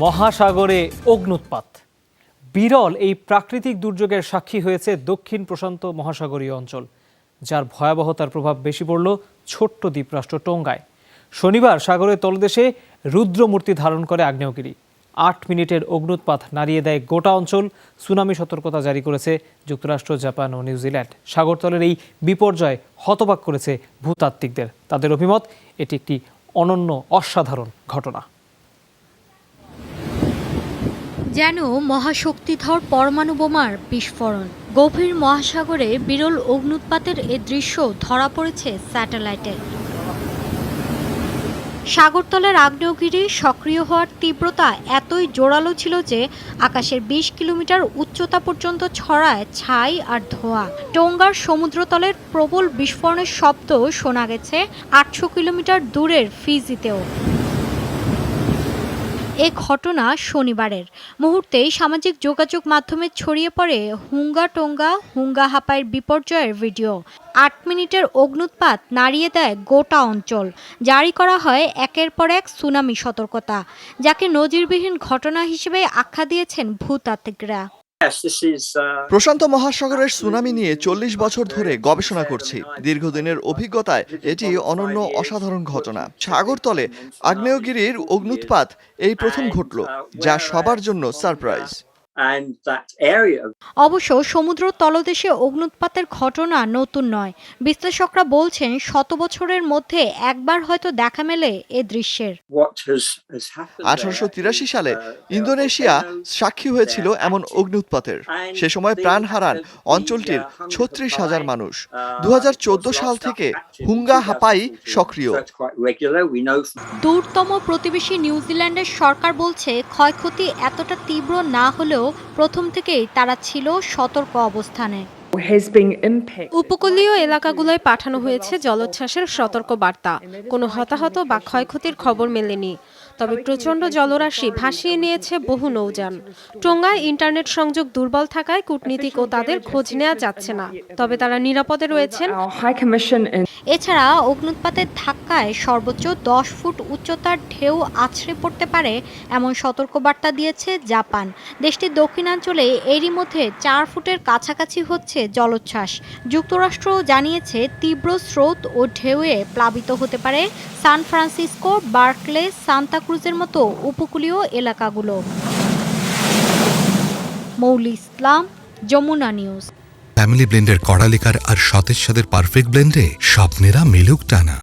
মহাসাগরে অগ্নুৎপাত। বিরল এই প্রাকৃতিক দুর্যোগের সাক্ষী হয়েছে দক্ষিণ প্রশান্ত মহাসাগরীয় অঞ্চল, যার ভয়াবহতার প্রভাব বেশি পড়ল ছোট্ট দ্বীপরাষ্ট্র টোঙ্গায়। শনিবার সাগরের তলদেশে রুদ্রমূর্তি ধারণ করে আগ্নেয়গিরি। আট মিনিটের অগ্নুৎপাত নাড়িয়ে দেয় গোটা অঞ্চল, সুনামি সতর্কতা জারি করেছে যুক্তরাষ্ট্র, জাপান ও নিউজিল্যান্ড সাগরতলের এই বিপর্যয় হতবাক করেছে ভূতাত্ত্বিকদের। তাদের অভিমত, এটি একটি অনন্য অসাধারণ ঘটনা। যেন মহাশক্তিধর পরমাণু বোমার বিস্ফোরণ। গভীর মহাসাগরে বিরল অগ্নুৎপাতের এ দৃশ্য ধরা পড়েছে স্যাটেলাইটে। সাগরতলের আগ্নেয়গিরি সক্রিয় হওয়ার তীব্রতা এতই জোরালো ছিল যে আকাশের বিশ কিলোমিটার উচ্চতা পর্যন্ত ছড়ায় ছাই আর ধোঁয়া। টোঙ্গার সমুদ্রতলের প্রবল বিস্ফোরণের শব্দ শোনা গেছে আটশো কিলোমিটার দূরের ফিজিতেও। এ ঘটনা শনিবারের। মুহূর্তেই সামাজিক যোগাযোগ মাধ্যমে ছড়িয়ে পড়ে হুঙ্গা টোঙ্গা হুঙ্গা হাপায়ের বিপর্যয়ের ভিডিও। আট মিনিটের অগ্নুৎপাত নাড়িয়ে দেয় গোটা অঞ্চল। জারি করা হয় একের পর এক সুনামি সতর্কতা, যাকে নজিরবিহীন ঘটনা হিসেবে আখ্যা দিয়েছেন ভূতাত্ত্বিকরা। Uh, প্রশান্ত মহাসাগরের সুনামি নিয়ে চল্লিশ বছর ধরে গবেষণা করছি। দীর্ঘদিনের অভিজ্ঞতায় এটি অনন্য অসাধারণ ঘটনা। সাগরতলে আগ্নেয়গিরির অগ্নুৎপাত এই প্রথম ঘটল যা সবার জন্য সারপ্রাইজ। অবশ্য সমুদ্র তলদেশে অগ্নুৎপাতের ঘটনা নতুন নয়। বিশ্লেষকরা বলছেন শত বছরের মধ্যে একবার হয়তো দেখা মেলে এ দৃশ্যের. আঠারোশো তিরাশি সালে ইন্দোনেশিয়া সাক্ষী হয়েছিল এমন অগ্নুৎপাতের সে সময় প্রাণ হারান অঞ্চলটির ছত্রিশ হাজার মানুষ। দু হাজার চোদ্দ সাল থেকে হুঙ্গা হাপাই সক্রিয়। দূরতম প্রতিবেশী নিউজিল্যান্ডের সরকার বলছে ক্ষয়ক্ষতি এতটা তীব্র না হলেও প্রথম থেকেই তারা ছিল সতর্ক অবস্থানে. উপকূলীয় এলাকাগুলোয় পাঠানো হয়েছে জলোচ্ছ্বাসের সতর্ক বার্তা কোনো হতাহত বা ক্ষয়ক্ষতির খবর মেলেনি। তবে প্রচণ্ড জলরাশি ভাসিয়ে নিয়েছে বহু নৌযান। টোঙ্গায় ইন্টারনেট সংযোগ দুর্বল থাকায় কূটনীতিক ও তাদের খোঁজ নেওয়া যাচ্ছে না। তবে তারা নিরাপদে রয়েছেন। এছাড়া অগ্নুৎপাতের ধাক্কায় সর্বোচ্চ দশ ফুট উচ্চতার ঢেউ আছড়ে পড়তে পারে এমন সতর্কবার্তা দিয়েছে জাপান। দেশটির দক্ষিণাঞ্চলে এরই মধ্যে চার ফুটের কাছাকাছি হচ্ছে জলোচ্ছ্বাস। যুক্তরাষ্ট্র জানিয়েছে, তীব্র স্রোত ও ঢেউয়ে প্লাবিত হতে পারে সান ফ্রান্সিসকো বার্কলে সান্তাক্রুজের মতো উপকূলীয় এলাকাগুলো। মৌল ইসলাম, যমুনা নিউজ। ফ্যামিলি ব্লেন্ডের কড়ালিকার আর সতেজ সাদের পারফেক্ট ব্লেন্ডে স্বপ্নেরা মেলুক টানা।